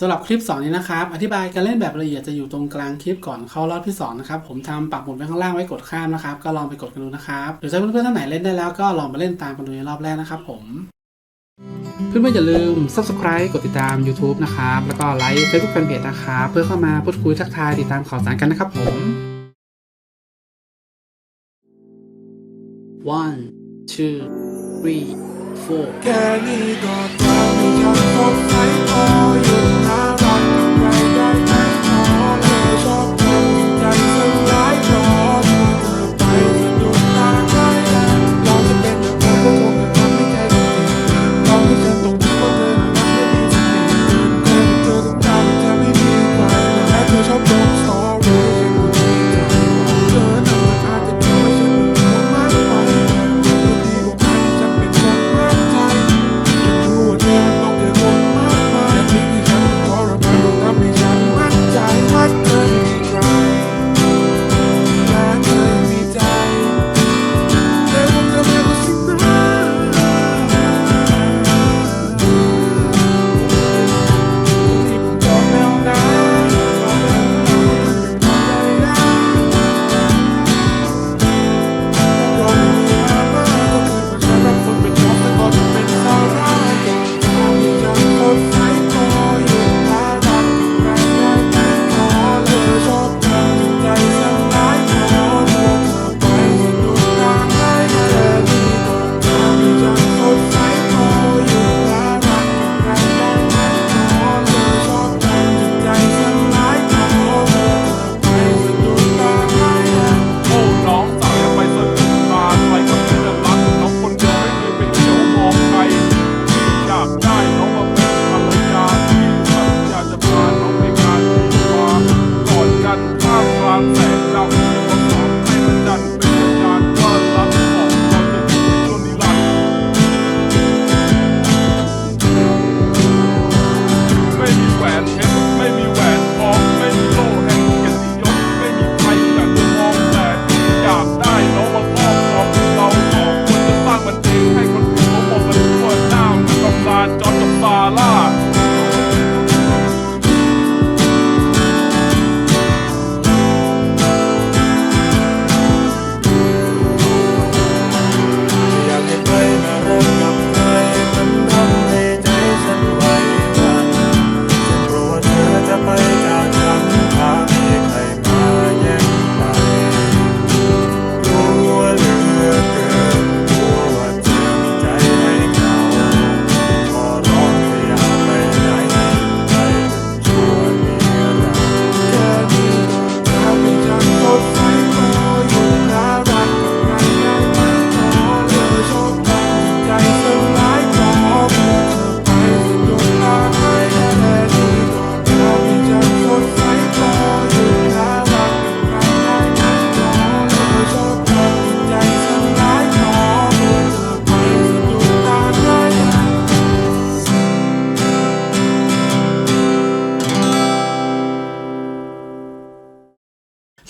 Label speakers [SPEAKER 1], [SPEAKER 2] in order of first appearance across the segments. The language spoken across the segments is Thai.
[SPEAKER 1] สำหรับคลิปสอนนี้นะครับ อธิบายการเล่นแบบละเอียดจะอยู่ตรงกลางคลิปก่อนเข้ารอบที่สองนะครับ ผมทำปักหมุดไว้ข้างล่างไว้กดข้ามนะครับ ก็ลองไปกดกันดูนะครับหรือถ้าเพื่อนๆท่านไหนเล่นได้แล้วก็ลองมาเล่นตามกันดูในรอบแรกนะครับผม เพื่อนๆอย่าลืม subscribe กดติดตาม YouTube นะครับ แล้วก็ไลค์ Facebook Fanpage นะครับ เพื่อเข้ามาพูดคุยทักทายติดตามข่าวสารกันนะครับผม one two three four
[SPEAKER 2] แค่นี้ก็ทำให้ฉันพอ อยู่น่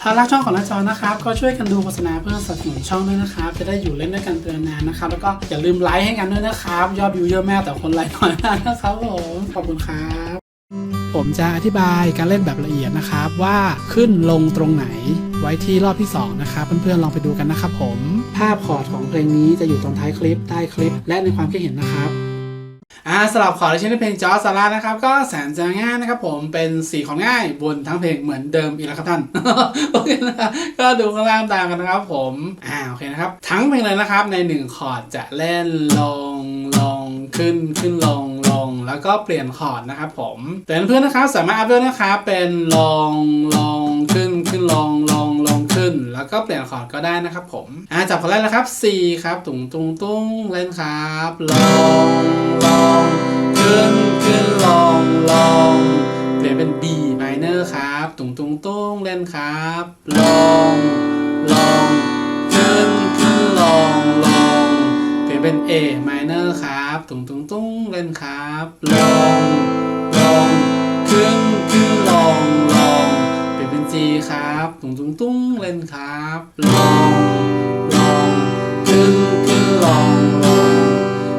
[SPEAKER 2] ารักช่องขอ
[SPEAKER 3] งน้าจอนะครับ ก็
[SPEAKER 2] ช่วยกันดู
[SPEAKER 1] โฆษณาเพื่อสนับสนุนช่องด้วยนะครับ จะได้อยู่เล่นด้วยกันเตือนนานนะครับ แล้วก็อย่าลืมไลค์ให้กันด้วยนะครับ ยอดวิวเยอะแม่แต่คนไลค์น้อยมากนะครับผม ขอบคุณครับ ผมจะอธิบายการเล่นแบบละเอียดนะครับ ว่าขึ้นลงตรงไหนไว้ที่รอบที่สองนะครับ เพื่อนๆ ลองไปดูกันนะครับผม ภาพคอร์ดของเพลงนี้จะอยู่ตรงท้ายคลิปใต้คลิป และในความคิดเห็นนะครับ อ่าสำหรับขอร์ดชิ้นเพลงจอร์จซาร่านะครับ ก็แสนจะง่ายนะครับผมเป็นสีของง่ายบนทั้งเพลงเหมือนเดิมอีกแล้วครับท่านโอเคนะครับก็ดูข้างล่างตามกันนะครับผมอ่าโอเคนะครับ ทั้งเพลงเลยนะครับในหนึ่งคอร์ดจะเล่นลงลงขึ้นขึ้นลงลงแล้วก็เปลี่ยนคอร์ดนะครับผมแต่เพื่อนนะครับสามารถอัพเดทนะครับเป็นลงลงขึ้นขึ้นลง ขึ้น แล้วก็เปลี่ยนคอร์ดก็ได้นะครับผมอ่าจับคอร์ดแรกนะครับ C ครับตุงตุงตุงเล่นครับลงลงขึ้นขึ้นลงลงเปลี่ยนเป็น B minor ครับตุงตุงตุงเล่นครับลงลงขึ้นขึ้นลงลงเปลี่ยนเป็น A minor ครับตุงตุงตุงเล่นครับลงลง ดีครับตุ้งตุงตุงเล่นครับลองลองขึ้นขึ้นลองลง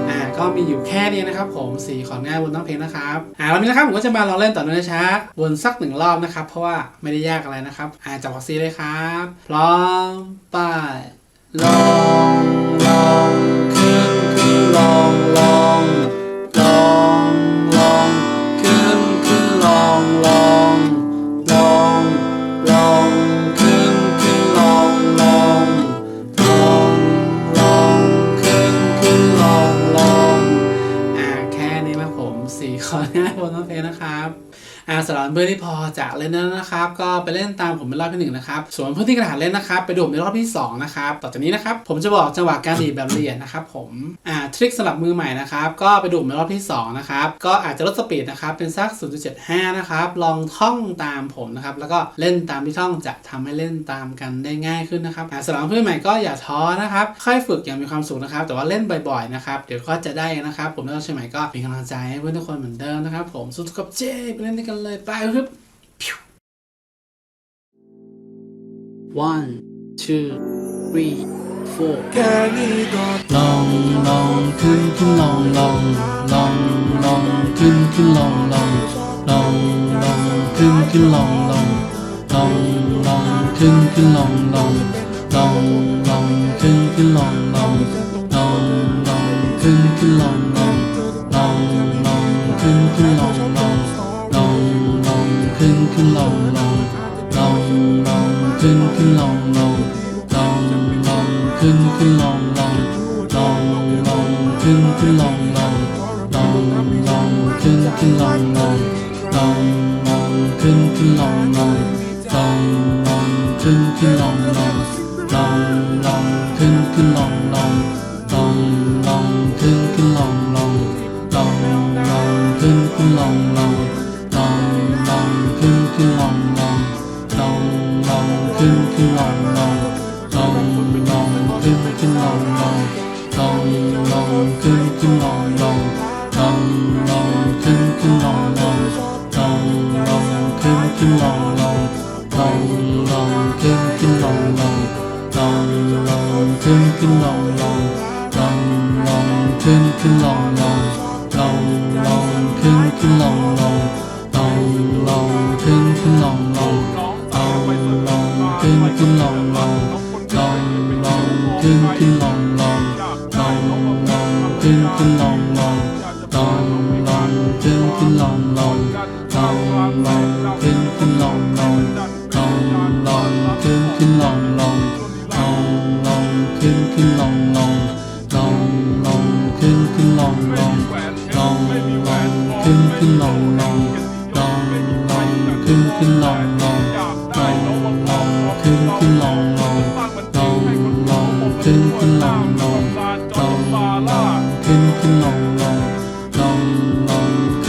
[SPEAKER 1] อ่าก็
[SPEAKER 2] ก็มีอยู่แค่นี้นะครับ ผมสี่ขอนง่ายบนต้องเพลงนะครับอ่าวันนี้นะครับผมก็จะมาลองเล่นต่อเนื่องช้าวนสักหนึ่งรอบนะครับ เพราะว่าไม่ได้ยากอะไรนะครับ อ่าจับวักซีเลยครับพร้อมไปลองลองขึ้น สี่ข้อง่ายบนน้องเพลงนะครับอ่าสำหรับเพื่อนที่พอจะเล่นแล้วนะครับ ก็ไปเล่นตามผมเป็นรอบที่หนึ่งนะครับส่วนเพื่อนที่กระดาษเล่นนะครับ ไปดูผมในรอบที่สองนะครับต่อจากนี้นะครับผมจะบอกจังหวะการดีดแบบละเอียดนะครับผมอ่าทริคสำหรับมือใหม่นะครับก็ไปดูผมในรอบที่สองนะครับก็อาจจะลดสปีดนะครับเป็นสัก 0.75 นะครับลองท่องตามผมนะครับแล้วก็เล่นตามที่ท่องจะทำให้เล่นตามกันได้ง่ายขึ้นนะครับอ่าสำหรับเพื่อนใหม่ก็อย่าท้อนะครับค่อยฝึกอย่างมีความสุขนะครับแต่ว่าเล่นบ่อยๆนะครับเดี๋ยวก็จะได้นะครับ ผมและเชียงใหมก็เป็นกำลังใจให้เพื่อนทุกคนเหมือนเดิมนะครับผมสู้ๆกับเจไปเล่นด้วยกันเลยไปครับ one two three four
[SPEAKER 4] แค่นี้ก็
[SPEAKER 2] ลองลองขึ้นขึ้นลองลองลองลองขึ้นขึ้นลองลองลองลองขึ้นขึ้นลองลองลองลองขึ้นขึ้นลองลองลองลองขึ้นขึ้นลองลองลองลองขึ้นขึ้นลอง นขึ้นลองลองลองลองขึ้นขึ้นลองลองลองลองขึ้นขึ้นลองลองลองลองขึ้นขึ้นลองลองลองลอง lòng lòng lòng, thương kinh lòng lòng. Lòng lòng, thương kinh lòng lòng. Lòng lòng, thương kinh lòng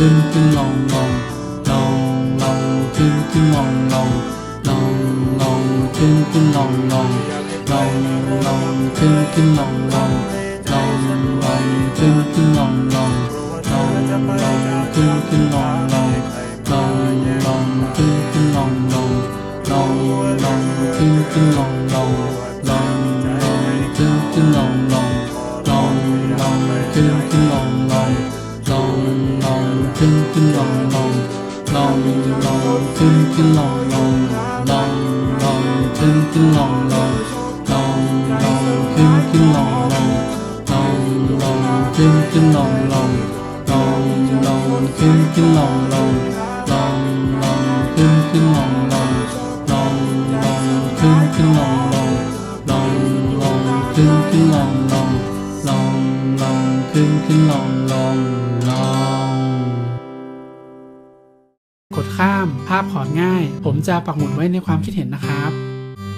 [SPEAKER 2] 叮叮啷啷，啷啷叮叮啷啷，啷啷叮叮啷啷，啷啷叮叮啷啷，啷啷叮叮啷啷，啷啷叮叮啷啷。 ขึ้นขึ้นลองลองลองลองขึ้นขึ้นลองลองลองลองขึ้นขึ้นลองลองลองลองขึ้นขึ้นลองลองลองลองขึ้นขึ้นลองลองลองลองขึ้นขึ้นลองลองลองลองขึ้นขึ้นลองลองลองลองขึ้นขึ้นลองลองลองกดข้ามภาพขอดง่าย ผมจะปักหมุดไว้ในความคิดเห็นนะครับ